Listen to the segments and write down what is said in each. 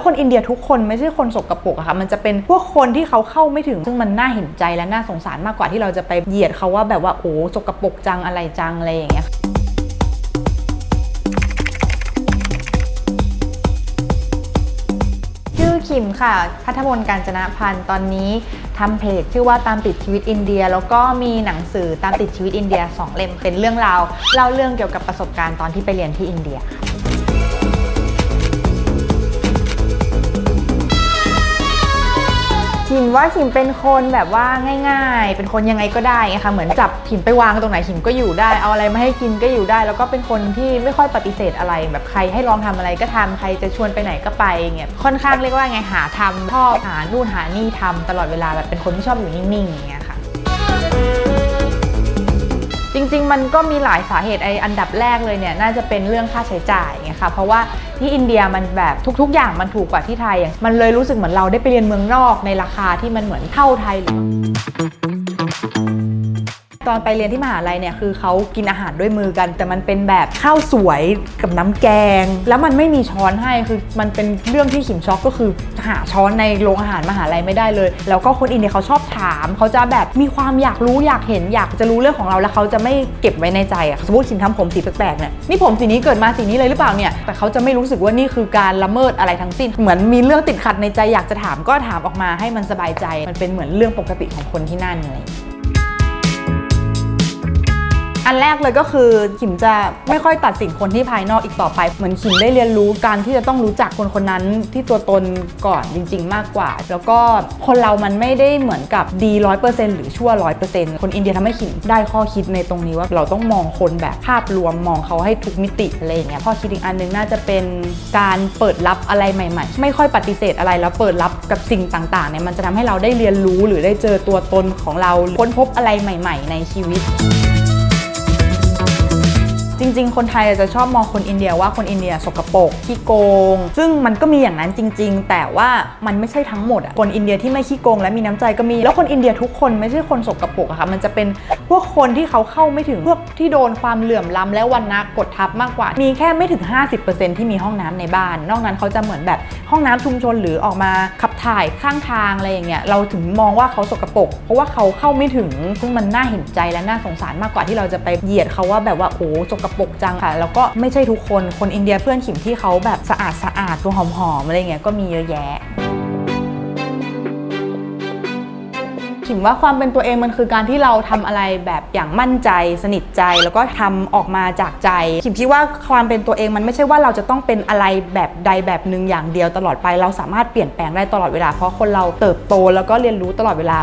แล้วคนอินเดียทุกคนไม่ใช่คนสกรปรกอะค่ะมันจะเป็นพวกคนที่เขาเข้าไม่ถึง ซึ่งมันน่าเห็นใจและน่าสงสารมากกว่าที่เราจะไปเหยียดเขาว่าแบบว่าโอ้สกรปรกจังอะไรจังอะไรอย่างเงี้ยชื่อคิมค่ะ พัฒมนการจนะพันธ์ตอนนี้ทำเพจชื่อว่าตามติดชีวิตอินเดีย แล้วก็มีหนังสือตามติดชีวิตอินเดีย 2 เล่มเป็นเรื่องราวเล่าเรื่องเกี่ยวกับประสบการณ์ตอนที่ไปเรียนที่อินเดียค่ะ มว่าขิมเป็นคนแบบว่าง่าย ๆ เป็นคนยังไงก็ได้ไงคะเหมือนจับขิมไปวางตรงไหนขิมก็อยู่ได้ เอาอะไรมาให้กินก็อยู่ได้ แล้วก็เป็นคนที่ไม่ค่อยปฏิเสธอะไร แบบใครให้ลองทำอะไรก็ทำใครจะชวนไปไหนก็ไปเงี้ยค่อนข้างเรียกว่าไงหาทำชอบหานู่นหานี่ทำตลอดเวลาแบบเป็นคนที่ชอบอยู่นิ่งๆอย่างเงี้ยค่ะ จริง ๆ มันก็มีหลายสาเหตุไออันดับแรกเลยเนี่ยน่าจะเป็นเรื่องค่าใช้จ่ายไงคะเพราะว่าที่อินเดียมันแบบทุก ๆ อย่างมันถูกกว่าที่ไทยอะมันเลยรู้สึกเหมือนเราได้ไปเรียนเมืองนอกในราคาที่มันเหมือนเท่าไทยเลย ตอนไปเรียนที่มหาลัยเนี่ยคือเขากินอาหารด้วยมือกัน แต่มันเป็นแบบข้าวสวยกับน้ำแกง แล้วมันไม่มีช้อนให้คือมันเป็นเรื่องที่ขิมช็อกก็คือหาช้อนในโรงอาหารมหาลัยไม่ได้เลย แล้วก็คนอินเดียเขาชอบถาม เขาจะแบบมีความอยากรู้อยากเห็นอยากจะรู้เรื่องของเราแล้วเขาจะไม่เก็บไว้ในใจอะสมมติขิมทำผมสีแปลกๆเนี่ยนี่ผมสีนี้เกิดมาสีนี้เลยหรือเปล่าเนี่ยแต่เขาจะไม่รู้สึกว่านี่คือการละเมิดอะไรทั้งสิ้น เหมือนมีเรื่องติดขัดในใจอยากจะถามก็ถามออกมาให้มันสบายใจ มันเป็นเหมือนเรื่องปกติของคนที่นั่นอะไรอย่างเงี้ย อันแรกเลยก็คือขิมจะไม่ค่อยตัดสินคนที่ภายนอกอีกต่อไป เหมือนขิมได้เรียนรู้การที่จะต้องรู้จักคนคนนั้นที่ตัวตนก่อนจริง ๆ มากกว่า แล้วก็คนเรามันไม่ได้เหมือนกับดีร้อยเปอร์เซ็นต์หรือชั่วร้อยเปอร์เซ็นต์คนอินเดียทำให้ขิมได้ข้อคิดในตรงนี้ว่าเราต้องมองคนแบบภาพรวมมองเขาให้ทุกมิติอะไรอย่างเงี้ยข้อคิดอีกอันหนึงน่าจะเป็นการเปิดรับอะไรใหม่ ๆ ไม่ค่อยปฏิเสธอะไรแล้วเปิดรับกับสิ่งต่างๆเนี่ยมันจะทำให้เราได้เรียนรู้หรือได้เจอตัวตนของเราค้นพบอะไรใหม่ ๆ ในชีวิต ริง ๆ คนไทยจะชอบมองคนอินเดียว่าคนอินเดียสกปรกขี้โกง ซึ่งมันก็มีอย่างนั้นจริง ๆ แต่ว่ามันไม่ใช่ทั้งหมดอะคนอินเดียที่ไม่ขี้โกงและมีน้ำใจก็มี แล้วคนอินเดียทุกคนไม่ใช่คนสกปรกอะค่ะ มันจะเป็นพวกคนที่เขาเข้าไม่ถึงพวกที่โดนความเหลื่อมล้ำและวันนะกดทับมากกว่า มีแค่ไม่ถึง 50%ที่มีห้องน้ำในบ้าน นอกนั้นเขาจะเหมือนแบบห้องน้ำชุมชนหรือออกมาขับถ่ายข้างทางอะไรอย่างเงี้ย เราถึงมองว่าเขาสกปรกเพราะว่าเขาเข้าไม่ถึง ซึ่งมันน่าเห็นใจและน่าสงสารมากกว่าที่เราจะไปเหยียดเขาว่าแบบว่าโอ้สกปรกจังค่ะ แล้วก็ไม่ใช่ทุกคนคนอินเดียเพื่อนขิมที่เขาแบบสะอาดสะอาดตัวหอมๆอะไรเงี้ยก็มีเยอะแยะขิมว่าความเป็นตัวเองมันคือการที่เราทำอะไรแบบอย่างมั่นใจ สนิทใจแล้วก็ทำออกมาจากใจขิมคิดว่าความเป็นตัวเองมันไม่ใช่ว่าเราจะต้องเป็นอะไรแบบใดแบบหนึ่งอย่างเดียวตลอดไป เราสามารถเปลี่ยนแปลงได้ตลอดเวลา เพราะคนเราเติบโตแล้วก็เรียนรู้ตลอดเวลา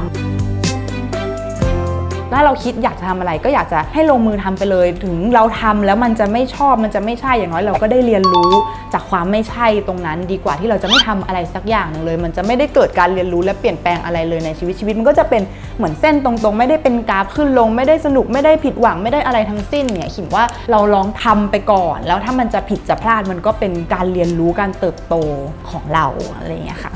ถ้าเราคิดอยากจะทำอะไรก็อยากจะให้ลงมือทำไปเลย ถึงเราทำแล้วมันจะไม่ชอบมันจะไม่ใช่อย่างน้อยเราก็ได้เรียนรู้จากความไม่ใช่ตรงนั้น ดีกว่าที่เราจะไม่ทำอะไรสักอย่างหนึ่งเลย มันจะไม่ได้เกิดการเรียนรู้และเปลี่ยนแปลงอะไรเลยในชีวิตชีวิตมันก็จะเป็นเหมือนเส้นตรงๆ ไม่ได้เป็นกราฟขึ้นลง ไม่ได้สนุกไม่ได้ผิดหวังไม่ได้อะไรทั้งสิ้นเนี่ยขิมว่าเราลองทำไปก่อน แล้วถ้ามันจะผิดจะพลาดมันก็เป็นการเรียนรู้การเติบโตของเราอะไรอย่างเงี้ยค่ะ